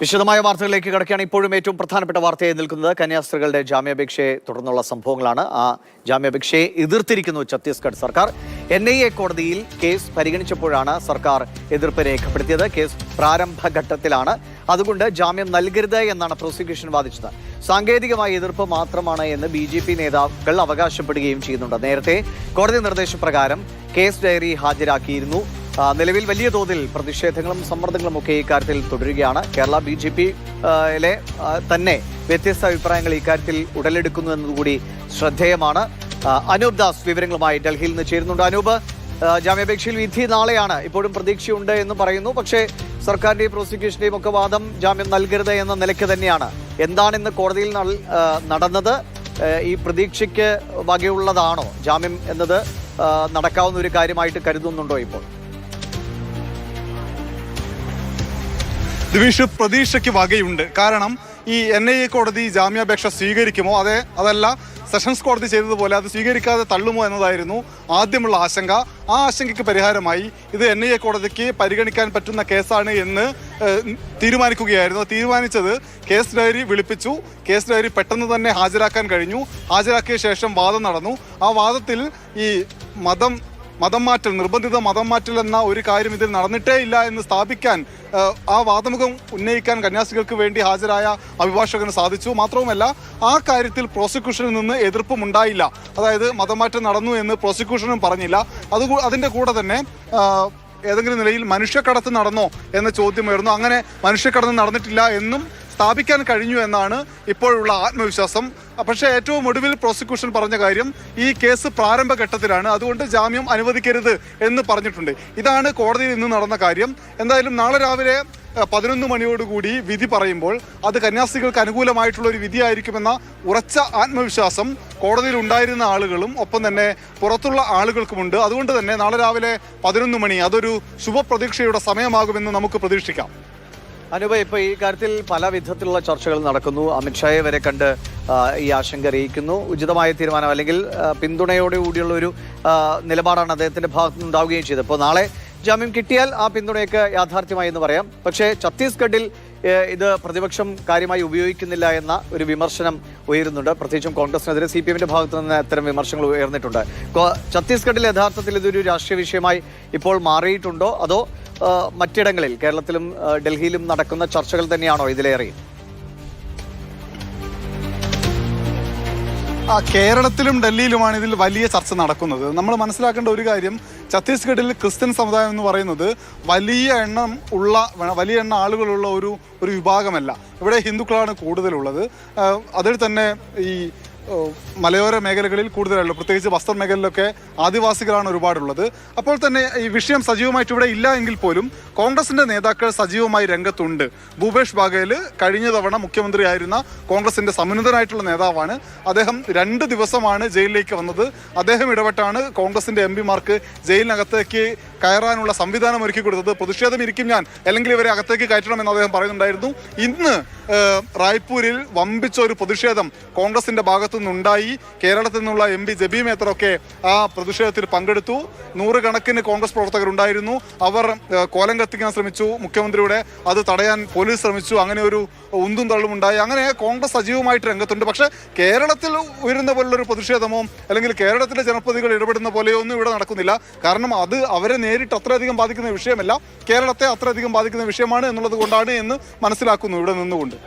വിശദമായ വാർത്തകളിലേക്ക് കിടക്കുകയാണ്. ഇപ്പോഴും ഏറ്റവും പ്രധാനപ്പെട്ട വാർത്തയായി നിൽക്കുന്നത് കന്യാസ്ത്രീകളുടെ ജാമ്യാപേക്ഷയെ തുടർന്നുള്ള സംഭവങ്ങളാണ്. ആ ജാമ്യാപേക്ഷയെ എതിർത്തിരിക്കുന്നു ഛത്തീസ്ഗഡ് സർക്കാർ. എൻ ഐ എ കോടതിയിൽ കേസ് പരിഗണിച്ചപ്പോഴാണ് സർക്കാർ എതിർപ്പ് രേഖപ്പെടുത്തിയത്. കേസ് പ്രാരംഭഘട്ടത്തിലാണ്. അതുകൊണ്ട് ജാമ്യം നൽകരുത് എന്നാണ് പ്രോസിക്യൂഷൻ വാദിച്ചത്. സാങ്കേതികമായ എതിർപ്പ് മാത്രമാണ് എന്ന് ബി ജെ പി നേതാക്കൾ അവകാശപ്പെടുകയും ചെയ്യുന്നുണ്ട്. നേരത്തെ കോടതി നിർദ്ദേശപ്രകാരം കേസ് ഡയറി ഹാജരാക്കിയിരുന്നു. നിലവിൽ വലിയ തോതിൽ പ്രതിഷേധങ്ങളും സമ്മർദ്ദങ്ങളും ഒക്കെ ഇക്കാര്യത്തിൽ തുടരുകയാണ്. കേരള ബി ജെ പിയിലെ തന്നെ വ്യത്യസ്ത അഭിപ്രായങ്ങൾ ഇക്കാര്യത്തിൽ ഉടലെടുക്കുന്നു എന്നതുകൂടി ശ്രദ്ധേയമാണ്. അനൂപ് ദാസ് വിവരങ്ങളുമായി ഡൽഹിയിൽ നിന്ന് ചേരുന്നുണ്ട്. അനൂപ് ജാമ്യാപേക്ഷയിൽ വിധി നാളെയാണ്. ഇപ്പോഴും പ്രതീക്ഷയുണ്ട് എന്ന് പറയുന്നു. പക്ഷേ സർക്കാരിന്റെയും പ്രോസിക്യൂഷന്റെയും ഒക്കെ വാദം ജാമ്യം നൽകരുത് എന്ന നിലയ്ക്ക് തന്നെയാണ്. എന്താണിന്ന് കോടതിയിൽ നടന്നത്? ഈ പ്രതീക്ഷയ്ക്ക് വകയുള്ളതാണോ? ജാമ്യം എന്നത് നടക്കാവുന്ന ഒരു കാര്യമായിട്ട് കരുതുന്നുണ്ടോ ഇപ്പോൾ? ദിവിഷ് പ്രതീക്ഷയ്ക്ക് വകയുണ്ട്. കാരണം ഈ എൻ ഐ എ കോടതി ജാമ്യാപേക്ഷ സ്വീകരിക്കുമോ? അതെ അതല്ല സെഷൻസ് കോടതി ചെയ്തതുപോലെ അത് സ്വീകരിക്കാതെ തള്ളുമോ എന്നതായിരുന്നു ആദ്യമുള്ള ആശങ്ക. ആ ആശങ്കയ്ക്ക് പരിഹാരമായി ഇത് എൻ ഐ എ കോടതിക്ക് പരിഗണിക്കാൻ പറ്റുന്ന കേസാണ് എന്ന് തീരുമാനിക്കുകയായിരുന്നു. തീരുമാനിച്ചത് കേസ് ഡയറി വിളിപ്പിച്ചു. കേസ് ഡയറി പെട്ടെന്ന് തന്നെ ഹാജരാക്കാൻ കഴിഞ്ഞു. ഹാജരാക്കിയ ശേഷം വാദം നടന്നു. ആ വാദത്തിൽ ഈ മതം മതം മാറ്റൽ നിർബന്ധിത മതം മാറ്റൽ എന്ന ഒരു കാര്യം ഇതിൽ നടന്നിട്ടേ ഇല്ല എന്ന് സ്ഥാപിക്കാൻ ആ വാദമുഖം ഉന്നയിക്കാൻ കന്യാസ്ത്രീകൾക്ക് വേണ്ടി ഹാജരായ അഭിഭാഷകന് സാധിച്ചു. മാത്രവുമല്ല ആ കാര്യത്തിൽ പ്രോസിക്യൂഷനിൽ നിന്ന് എതിർപ്പും ഉണ്ടായില്ല. അതായത് മതമാറ്റം നടന്നു എന്ന് പ്രോസിക്യൂഷനും പറഞ്ഞില്ല. അത് അതിന്റെ കൂടെ തന്നെ ഏതെങ്കിലും നിലയിൽ മനുഷ്യക്കടത്ത് നടന്നോ എന്ന ചോദ്യം ഉയർന്നു. അങ്ങനെ മനുഷ്യക്കടത്ത് നടന്നിട്ടില്ല എന്നും സ്ഥാപിക്കാൻ കഴിഞ്ഞു എന്നാണ് ഇപ്പോഴുള്ള ആത്മവിശ്വാസം. പക്ഷേ ഏറ്റവും ഒടുവിൽ പ്രോസിക്യൂഷൻ പറഞ്ഞ കാര്യം ഈ കേസ് പ്രാരംഭഘട്ടത്തിലാണ് അതുകൊണ്ട് ജാമ്യം അനുവദിക്കരുത് എന്ന് പറഞ്ഞിട്ടുണ്ട്. ഇതാണ് കോടതിയിൽ ഇന്ന് നടന്ന കാര്യം. എന്തായാലും നാളെ രാവിലെ പതിനൊന്ന് മണിയോടുകൂടി വിധി പറയുമ്പോൾ അത് കന്യാസ്ത്രീകൾക്ക് അനുകൂലമായിട്ടുള്ള ഒരു വിധിയായിരിക്കുമെന്ന ഉറച്ച ആത്മവിശ്വാസം കോടതിയിൽ ഉണ്ടായിരുന്ന ആളുകളും ഒപ്പം തന്നെ പുറത്തുള്ള ആളുകൾക്കുമുണ്ട്. അതുകൊണ്ട് തന്നെ നാളെ രാവിലെ പതിനൊന്ന് മണി അതൊരു ശുഭപ്രതീക്ഷയുടെ സമയമാകുമെന്ന് നമുക്ക് പ്രതീക്ഷിക്കാം. അനുപ ഇപ്പൊ ഈ കാര്യത്തിൽ പല വിധത്തിലുള്ള ചർച്ചകൾ നടക്കുന്നു. അമിത്ഷായെ വരെ കണ്ട് ഈ ആശങ്ക അറിയിക്കുന്നു. ഉചിതമായ തീരുമാനം അല്ലെങ്കിൽ പിന്തുണയോടുകൂടിയുള്ള പിന്തുണയോടെ കൂടിയുള്ള ഒരു നിലപാടാണ് അദ്ദേഹത്തിന്റെ ഭാഗത്തു നിന്ന് ഉണ്ടാവുകയും ചെയ്തത്. അപ്പോൾ നാളെ ജാമ്യം കിട്ടിയാൽ ആ പിന്തുണയൊക്കെ യാഥാർത്ഥ്യമായി എന്ന് പറയാം. പക്ഷേ ഛത്തീസ്ഗഡിൽ ഇത് പ്രതിപക്ഷം കാര്യമായി ഉപയോഗിക്കുന്നില്ല എന്ന ഒരു വിമർശനം ഉയരുന്നുണ്ട്. പ്രത്യേകിച്ചും കോൺഗ്രസിനെതിരെ സി പി എമ്മിന്റെ ഭാഗത്തു നിന്ന് അത്തരം വിമർശനങ്ങൾ ഉയർന്നിട്ടുണ്ട്. ഛത്തീസ്ഗഡിൽ യഥാർത്ഥത്തിൽ ഇതൊരു രാഷ്ട്രീയ വിഷയമായി ഇപ്പോൾ മാറിയിട്ടുണ്ടോ? അതോ മറ്റിടങ്ങളിൽ കേരളത്തിലും ഡൽഹിയിലും നടക്കുന്ന ചർച്ചകൾ തന്നെയാണോ ഇതിലേറെ? ആ കേരളത്തിലും ഡൽഹിയിലുമാണ് ഇതിൽ വലിയ ചർച്ച നടക്കുന്നത്. നമ്മൾ മനസ്സിലാക്കേണ്ട ഒരു കാര്യം ഛത്തീസ്ഗഡിൽ ക്രിസ്ത്യൻ സമുദായം എന്ന് പറയുന്നത് വലിയ എണ്ണം ഉള്ള വലിയ എണ്ണം ആളുകളുള്ള ഒരു ഒരു വിഭാഗമല്ല. ഇവിടെ ഹിന്ദുക്കളാണ് കൂടുതലുള്ളത്. അതിൽ തന്നെ ഈ മലയോര മേഖലകളിൽ കൂടുതലുള്ളൂ പ്രത്യേകിച്ച് ബസ്തർ മേഖലയിലൊക്കെ ആദിവാസികളാണ് ഒരുപാടുള്ളത്. അപ്പോൾ തന്നെ ഈ വിഷയം സജീവമായിട്ട് ഇവിടെ ഇല്ല എങ്കിൽ പോലും കോൺഗ്രസിന്റെ നേതാക്കൾ സജീവമായി രംഗത്തുണ്ട്. ഭൂപേഷ് ബാഗേൽ കഴിഞ്ഞ തവണ മുഖ്യമന്ത്രിയായിരുന്ന കോൺഗ്രസിന്റെ സമുന്നതനായിട്ടുള്ള നേതാവാണ്. അദ്ദേഹം രണ്ട് ദിവസമാണ് ജയിലിലേക്ക് വന്നത്. അദ്ദേഹം ഇടപെട്ടാണ് കോൺഗ്രസിന്റെ എം പിമാർക്ക് ജയിലിനകത്തേക്ക് കയറാനുള്ള സംവിധാനം ഒരുക്കി കൊടുത്തത്. പ്രതിഷേധം ഇരിക്കും ഞാൻ. അല്ലെങ്കിൽ ഇവരെ അകത്തേക്ക് കയറ്റണമെന്ന് അദ്ദേഹം പറയുന്നുണ്ടായിരുന്നു. ഇന്ന് റായ്പൂരിൽ വമ്പിച്ച ഒരു പ്രതിഷേധം കോൺഗ്രസിന്റെ ഭാഗത്തു നിന്നുണ്ടായി കേരളത്തിൽ നിന്നുള്ള എം പി ജബി മേത്തറൊക്കെ ആ പ്രതിഷേധത്തിൽ പങ്കെടുത്തു. നൂറുകണക്കിന് കോൺഗ്രസ് പ്രവർത്തകരുണ്ടായിരുന്നു. അവർ കോലം കത്തിക്കാൻ ശ്രമിച്ചു മുഖ്യമന്ത്രിയുടെ. അത് തടയാൻ പോലീസ് ശ്രമിച്ചു. അങ്ങനെ ഒരു ഉന്തും തള്ളും ഉണ്ടായി. അങ്ങനെ കോൺഗ്രസ് സജീവമായിട്ട് രംഗത്തുണ്ട്. പക്ഷേ കേരളത്തിൽ ഉയരുന്ന പോലുള്ളൊരു പ്രതിഷേധമോ അല്ലെങ്കിൽ കേരളത്തിലെ ജനപ്രതികൾ ഇടപെടുന്ന പോലെയോ ഒന്നും ഇവിടെ നടക്കുന്നില്ല. കാരണം അത് അവരെ നേരിട്ട് അത്രയധികം ബാധിക്കുന്ന വിഷയമല്ല. കേരളത്തെ അത്രയധികം ബാധിക്കുന്ന വിഷയമാണ് എന്നുള്ളത് കൊണ്ടാണ് എന്ന് മനസ്സിലാക്കുന്നു ഇവിടെ നിന്നുകൊണ്ട്.